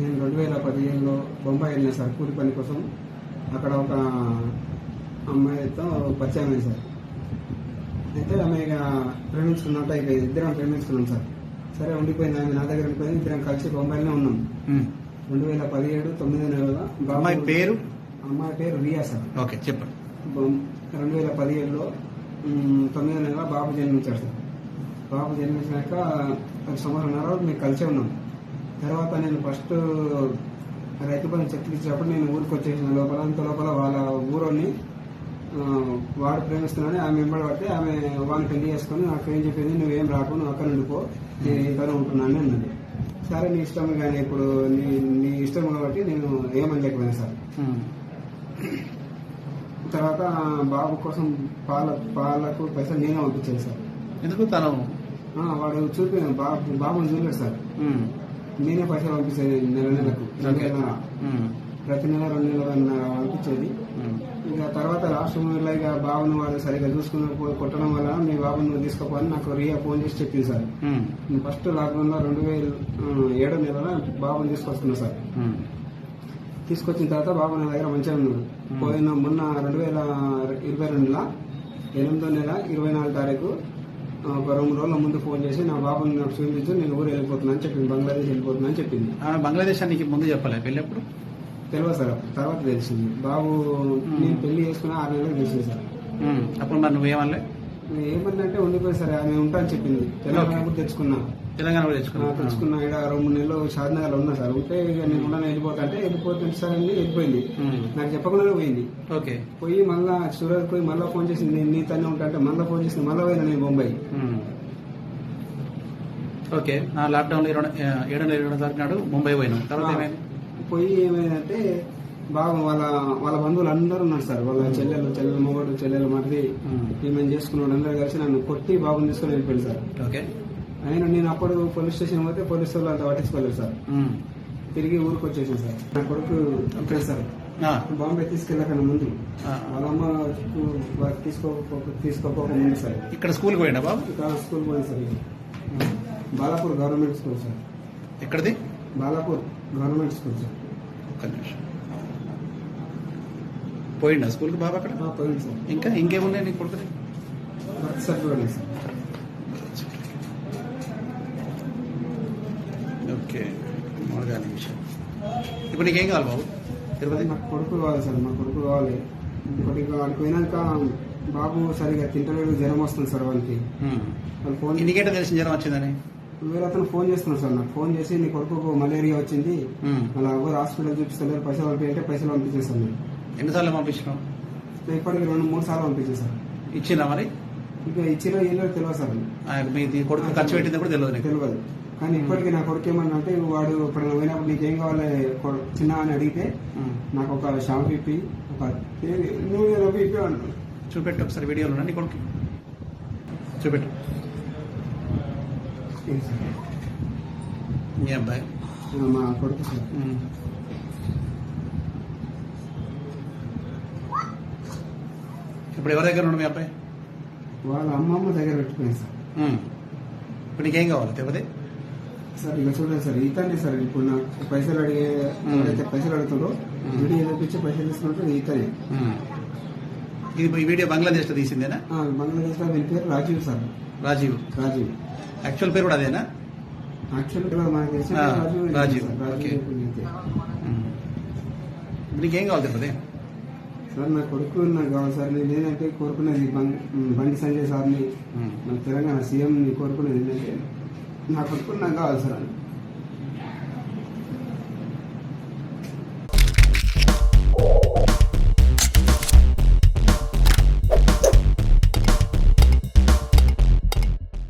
నేను రెండు వేల పదిహేనులో బొంబాయి వెళ్ళిన సార్ కూలి పని కోసం. అక్కడ ఒక అమ్మాయితో పరిచయం అయింది సార్. అయితే ఆమె ఇక ప్రేమించుకున్నట్ట ఇక ఇద్దరం ప్రేమించుకున్నాం సార్. సరే ఉండిపోయింది ఆమె నా దగ్గర ఉండిపోయింది. ఇద్దరం కలిసి బొంబాయిలోనే ఉన్నాం. రెండు వేల పదిహేడు తొమ్మిది నెలల అమ్మాయి పేరు? అమ్మాయి పేరు రియా సార్. ఓకే చెప్పండి. రెండు వేల పదిహేడులో తొమ్మిదో నెల బాబు జన్మించాడు సార్. బాబు జన్మించినాక ఒక సంవత్సరంన్నర మేము కలిసే ఉన్నాం. తర్వాత నేను ఫస్ట్ రైతు పని చెట్లు ఇచ్చినప్పుడు నేను ఊరికి వచ్చేసిన లోపల అంత లోపల వాళ్ళ ఊరోని వాడు ప్రేమిస్తున్నాడని ఆమె వెంబడి పడితే ఆమె వాడిని పెళ్ళి చేసుకొని నాకు ఏం చెప్పింది నువ్వేం రాకు నువ్వు అక్కడ ఉండిపో నేను ఇంతలో ఉంటున్నాను అన్నది. సరే నీ ఇష్టం కానీ ఇప్పుడు నీ నీ ఇష్టం కాబట్టి నేను ఏమని లేకపోయినా సార్. తర్వాత బాబు కోసం పాల పాలకు పైసలు నేనే పంపించాను సార్. ఎందుకు తను? వాడు చూపి బాబు బాబుని చూడలేదు సార్. నేనే పైసలు పంపించేది నెల నెలకు. ప్రతి నెల రెండు నెలల పంపించేది. ఇక తర్వాత లాస్ట్ మూవీలో ఇక బాబుని వాడు సరిగ్గా చూసుకుని పో- కొట్టడం వల్ల మీ బాబుని నువ్వు తీసుకోపోని నాకు రియా ఫోన్ చేసి చెప్పింది సార్. ఫస్ట్ లాక్డౌన్లో రెండు వేల ఏడో నెలల బాబుని తీసుకొస్తున్నా సార్. తీసుకొచ్చిన తర్వాత బాబు నా దగ్గర మంచిగా ఉన్నాడు. పోయిన మొన్న రెండు వేల ఇరవై రెండులో ఎనిమిదో నెల ఇరవై నాలుగు తారీఖు ఒక రెండు రోజుల ముందు ఫోన్ చేసి నా బాబుని నాకు చూపించు నేను ఊరు వెళ్ళిపోతున్నా అని చెప్పింది బంగ్లాదేశ్ వెళ్ళిపోతున్నా అని చెప్పింది. ఆమె బంగ్లాదేశానికి ముందు చెప్పలే పెళ్ళప్పుడు తెలియదు సార్ తర్వాత తెలిసింది. బాబు నేను పెళ్ళి చేసుకున్న ఆరు నెలలకు తెలిసింది సార్. అప్పుడు మరి నువ్వేమనలే? ఏమంటే ఉండిపోయి సరే ఆమె ఉంటా అని చెప్పింది. తెలంగాణ కూడా తెచ్చుకున్నా. తెలంగాణ కూడా ఆ, తెచ్చుకున్నావు తెచ్చుకున్నా ఇక్కడ రెండు నెలలు షాద్నగర్ ఉన్నా సార్. ఉంటే ఇక నేను ఉండను వెళ్ళిపోతా అంటే వెళ్ళిపోతుంది సార్ అని వెళ్ళిపోయింది. నాకు చెప్పకుండానే పోయింది. ఓకే. పోయి మళ్ళా సూరత్ పోయి మళ్ళీ ఫోన్ చేసింది. నేను నీతోనే ఉంటా అంటే మళ్ళీ ఫోన్ చేసింది. మళ్ళీ పోయినా నేను బొంబాయి. ఓకే. నా లాక్డౌన్ ఇరవై ఏడు నెల ఇరవై తారీఖు నాడు ముంబై పోయినాం. తర్వాత ఏమైంది? పోయి ఏమైందంటే బాగా వాళ్ళ వాళ్ళ బంధువులు అందరూ ఉన్నారు సార్. వాళ్ళ చెల్లెలు చెల్లెలు మొగడు చెల్లెలు మరిది. ఈమెను చేసుకున్నాడు అందరూ కలిసి నన్ను కొట్టి బాబుని తీసుకొని వెళ్ళిపోయాడు సార్. ఓకే. అయినా నేను అప్పుడు పోలీస్ స్టేషన్ పోతే పోలీసు వాళ్ళు అంత పట్టించుకోలేదు సార్. తిరిగి ఊరికి వచ్చేసాను సార్. నా కొడుకు ఉంటాడు సార్. బాంబే తీసుకెళ్ళకన్నా ముందు. వాళ్ళ అమ్మ తీసుకో తీసుకోకపోక ముందు సార్. ఇక్కడ స్కూల్కి పోయిండా బాబు? ఇక్కడ స్కూల్ పోయింది sir. Balapur government school sir. ఎక్కడిది? Balapur government school sir. ఒక్క నిమిషం. పోయిండా? స్కూల్కి బాబు అక్కడ? పోయింది సార్. ఇంకా ఇంకేమున్నాయి నీ కొడుకుని బర్త్ సర్టిఫికేట్ సార్. ఓకే. మూడుగా నిమిషం ఇప్పుడు నీకేం కావాలి బాబు? తిరుపతి? నాకు కొడుకు కావాలి సార్ మా కొడుకు కావాలి. ఇంకోటి వాడికి పోయినాక బాబు సరిగా తింటలేడు జ్వరం వస్తుంది సార్ వాళ్ళకి. వాళ్ళు ఫోన్ నీకేంటో తెలిసిన జ్వరం వచ్చిందని? వేరే అతను ఫోన్ చేస్తున్నాడు సార్ నాకు. ఫోన్ చేసి నీ కొడుకు మలేరియా వచ్చింది. అలా ఎవరు హాస్పిటల్ చూపిస్తలేరు పైసలు పంపించంటే పైసలు పంపించేస్తాను నేను. ఎన్నిసార్లు పంపించినావు? సో ఇప్పటికి రెండు మూడు సార్లు పంపించేసాను ఇచ్చిందా మరి? ఇక ఇచ్చిన ఏం తెలియదు సార్. మీ కొడుకు ఖర్చు పెట్టింది కూడా తెలియదు తెలియదు. కానీ ఇప్పటికీ నా కొడుకు ఏమన్నా అంటే వాడు ఇప్పుడు పోయినప్పుడు నీకేం కావాలి చిన్న అని అడిగితే. నాకు ఒక షాంపూ ఇప్పి ఒక రవ్వ ఇప్పి చూపెట్టు ఒకసారి వీడియోలో నీ కొడుకు. చూపెట్టు. మీ అబ్బాయి? మా కొడుకు సార్. ఇప్పుడు ఎవరి దగ్గర ఉన్నాడు మీ అబ్బాయి? వాళ్ళ అమ్మమ్మ దగ్గర పెట్టుకున్నాను సార్. ఇప్పుడు నీకేం కావాలి? తిరుపతి సార్ ఇక చూడండి సార్ ఇతనే సార్ ఇప్పుడు నాకు పైసలు అడిగే ఎవరైతే పైసలు అడుగుతారో మ్మ్. వీడియో తెప్పించి పైసలు తీసుకుంటారు ఉమ్. ఇది ఈ వీడియో బంగ్లాదేశ్లో తీసిందేనా? ఆ, బంగ్లాదేశ్లో వీని పేరు రాజీవ్ సార్. రాజీవ్. రాజీవ్. యాక్చువల్ పేరు కూడా అదేనా? ఆ, రాజీవ్ రాజీవ్. ఓకే. నీకేం కావాలి తిరుపతి సార్ నా కొడుకు నాకు కావాలి సార్. నేను ఏంటంటే కోరుకునేది బండి సంజయ్ సార్ని. మన తెలంగాణ సీఎం ని కోరుకునేది ఏంటంటే నా కొడుకు నాకు కావాలి సార్.